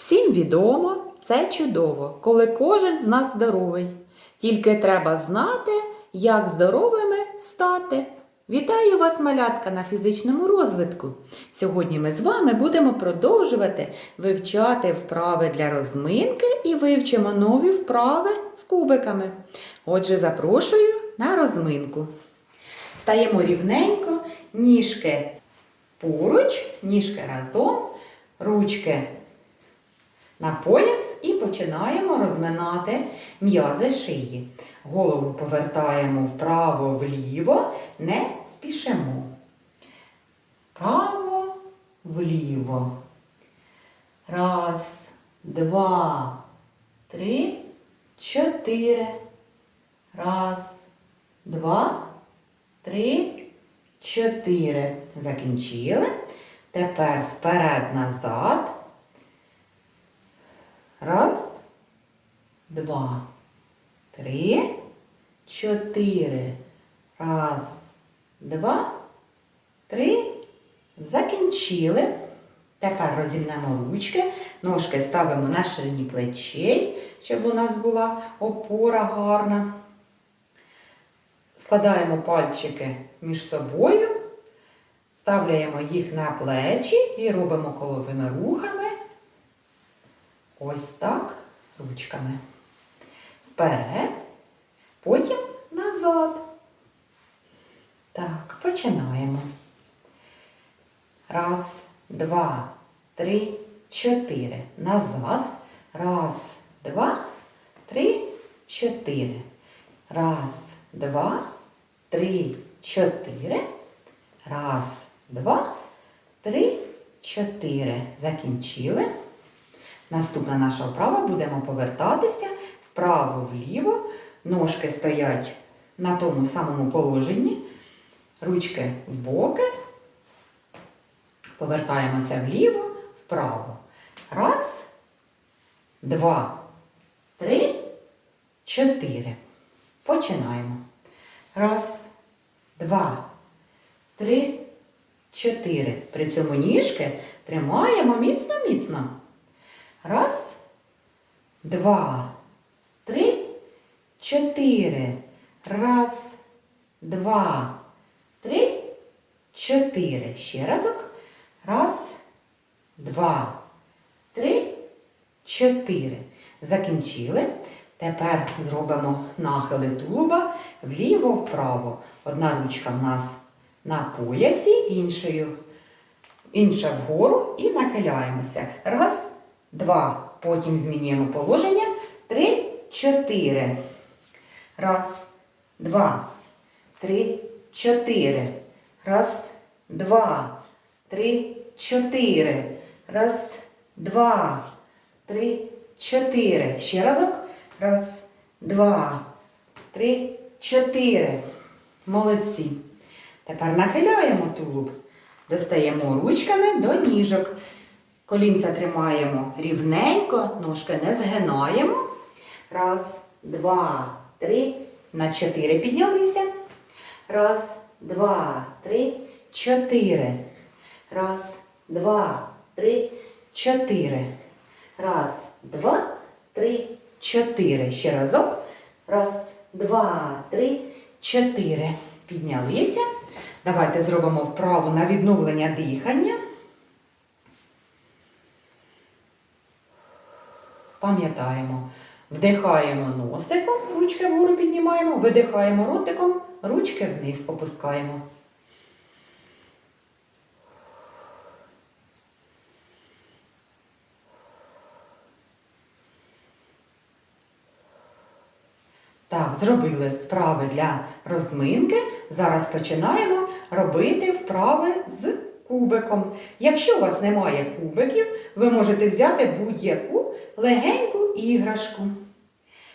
Всім відомо, це чудово, коли кожен з нас здоровий. Тільки треба знати, як здоровими стати. Вітаю вас, малятка, на фізичному розвитку. Сьогодні ми з вами будемо продовжувати вивчати вправи для розминки і вивчимо нові вправи з кубиками. Отже, запрошую на розминку. Стаємо рівненько, ніжки поруч, ніжки разом, ручки на пояс і починаємо розминати м'язи шиї. Голову повертаємо вправо-вліво, не спішимо. Право, вліво. Раз, два, три, чотири. Раз, два, три, чотири. Закінчили. Тепер вперед-назад. Раз, два, три, чотири. Раз, два, три. Закінчили. Тепер розімнемо ручки, ножки ставимо на ширині плечей, щоб у нас була опора гарна. Складаємо пальчики між собою, ставляємо їх на плечі і робимо коловими рухами. Ось так, ручками. Вперед, потім назад. Так, починаємо. Раз, два, три, чотири. Назад. Раз, два, три, чотири. Раз, два, три, чотири. Раз, два, три, чотири. Закінчили. Наступна наша вправа будемо повертатися вправо-вліво. Ножки стоять на тому самому положенні. Ручки в боки. Повертаємося вліво, вправо. Раз, два, три, чотири. Починаємо. Раз, два, три, чотири. При цьому ніжки тримаємо міцно-міцно. Раз, два, три, чотири. Раз, два, три, чотири. Ще разок. Раз, два, три, чотири. Закінчили. Тепер зробимо нахили тулуба вліво-вправо. Одна ручка в нас на поясі, іншою, інша вгору і нахиляємося. Раз, два. Потім змінюємо положення. Три, чотири. Раз, два, три, чотири. Раз, два, три, чотири. Раз, два, три, чотири. Ще разок. Раз, два, три, чотири. Молодці. Тепер нахиляємо тулуб. Достаємо ручками до ніжок. Колінця тримаємо рівненько, ножки не згинаємо. Раз, два, три. На чотири піднялися. Раз, два, три, чотири. Раз, два, три, чотири. Раз, два, три, чотири. Ще разок. Раз, два, три, чотири. Піднялися. Давайте зробимо вправу на відновлення дихання. Пам'ятаємо. Вдихаємо носиком, ручки вгору піднімаємо, видихаємо ротиком, ручки вниз опускаємо. Так, зробили вправи для розминки. Зараз починаємо робити вправи з кубиком. Якщо у вас немає кубиків, ви можете взяти будь-яку легеньку іграшку.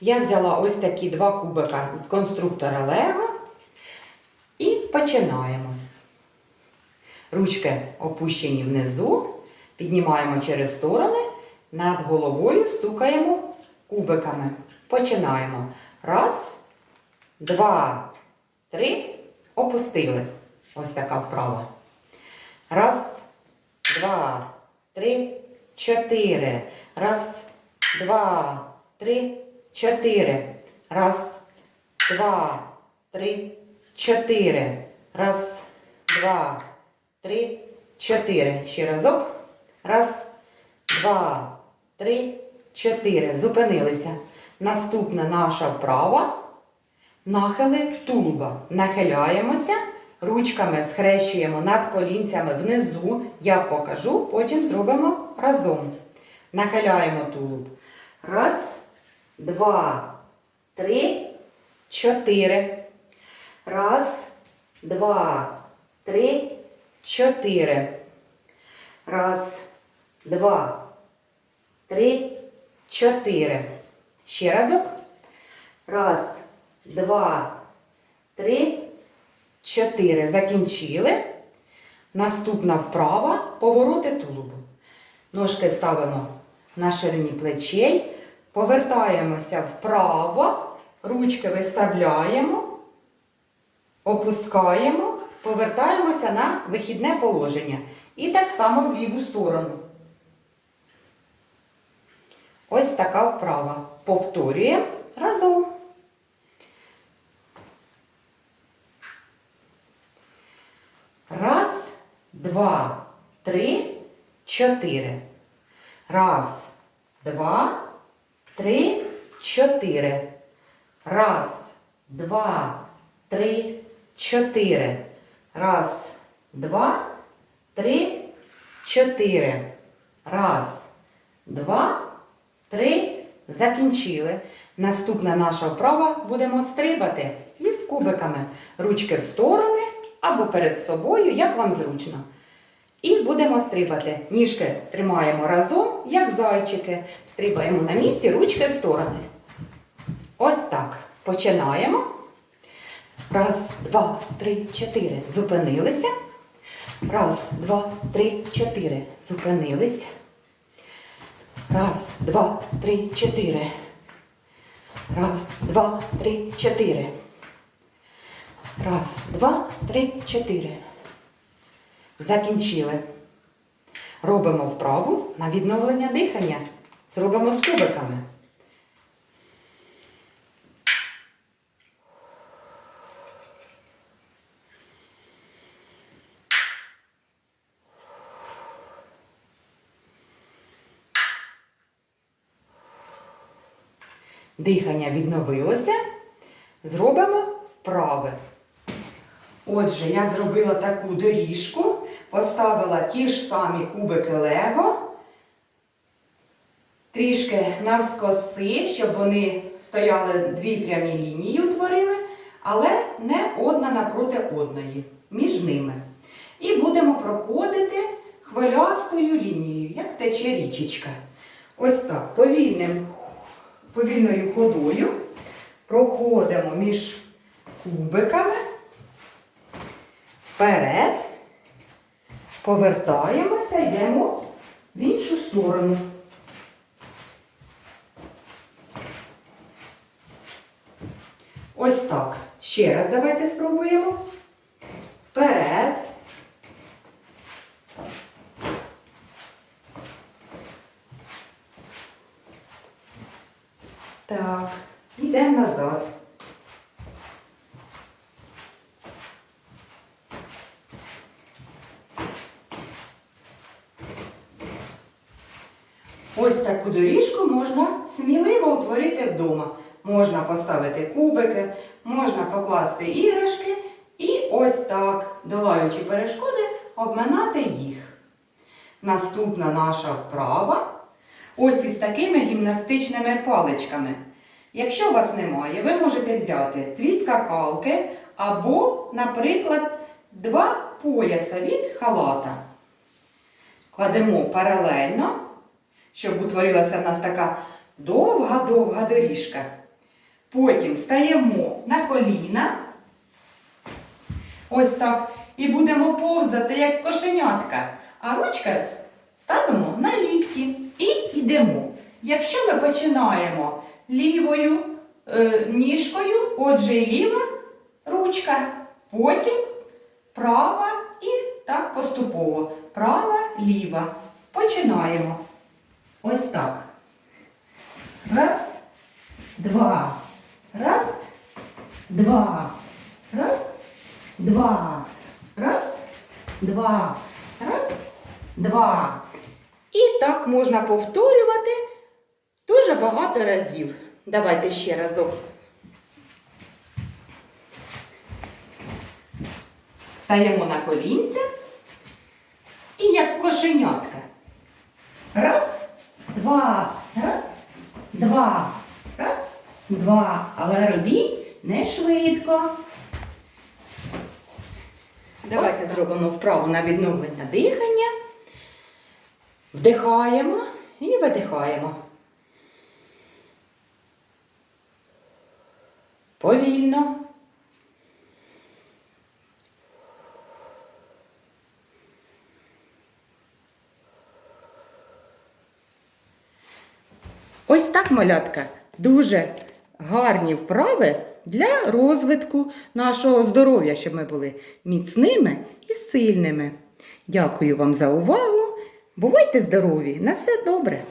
Я взяла ось такі два кубика з конструктора Лего і починаємо. Ручки опущені внизу, піднімаємо через сторони, над головою стукаємо кубиками. Починаємо. Раз, два, три. Опустили. Ось така вправа. Два, три, чотири. Раз, два, три, чотири. Раз, два, три, чотири. Раз, два, три, чотири. Ще разок. Раз, два, три, чотири. Зупинилися. Наступна наша вправа. Нахили тулуба. Нахиляємося, ручками схрещуємо над колінцями внизу. Я покажу, потім зробимо разом. Нахиляємо тулуб. Раз, два, три, чотири. Раз, два, три, чотири. Раз, два, три, чотири. Ще разок. Раз, два, три, чотири. Закінчили. Наступна вправа повороти тулубу. Ножки ставимо на ширині плечей. Повертаємося вправо. Ручки виставляємо. Опускаємо. Повертаємося на вихідне положення. І так само в ліву сторону. Ось така вправа. Повторюємо разом. Раз, два, три, чотири. Раз, два, три, чотири. Раз, два, три, чотири. Раз, два, три, чотири. Раз, два, три. Закінчили. Наступна наша вправа будемо стрибати із кубиками. Ручки в сторони або перед собою, як вам зручно. І будемо стрибати. Ніжки тримаємо разом, як зайчики. Стрибаємо на місці, ручки в сторони. Ось так. Починаємо. Раз, два, три, чотири. Зупинилися. Раз, два, три, чотири. Зупинились. Раз, два, три, чотири. Раз, два, три, чотири. Раз, два, три, чотири. Закінчили. Робимо вправу на відновлення дихання. Зробимо з кубиками. Дихання відновилося. Зробимо вправи. Отже, я зробила таку доріжку, поставила ті ж самі кубики Лего, трішки навскоси, щоб вони стояли дві прямі лінії, утворили, але не одна напроти одної, між ними. І будемо проходити хвилястою лінією, як тече річечка. Ось так, повільним, повільною ходою проходимо між кубиками вперед, повертаємося, йдемо в іншу сторону. Ось так. Ще раз давайте спробуємо. Вперед. Так, йдемо назад. Ось таку доріжку можна сміливо утворити вдома. Можна поставити кубики, можна покласти іграшки і ось так, долаючи перешкоди, обминати їх. Наступна наша вправа ось із такими гімнастичними паличками. Якщо у вас немає, ви можете взяти дві скакалки або, наприклад, два пояса від халата. Кладемо паралельно, щоб утворилася в нас така довга-довга доріжка. Потім стаємо на коліна. Ось так. І будемо повзати, як кошенятка. А ручка ставимо на лікті і йдемо. Якщо ми починаємо лівою е, ніжкою, отже ліва ручка, потім права і так поступово. Права, ліва. Починаємо. Ось так. Раз, два. Раз, два. Раз, два. Раз, два. Раз, два. І так можна повторювати дуже багато разів. Давайте ще разок. Стаємо на колінця і як кошенятка. Раз, два, раз, два, раз, два. Але робіть не швидко. Давайте зробимо вправу на відновлення дихання. Вдихаємо і видихаємо. Повільно. Ось так, малятка, дуже гарні вправи для розвитку нашого здоров'я, щоб ми були міцними і сильними. Дякую вам за увагу. Бувайте здорові! На все добре!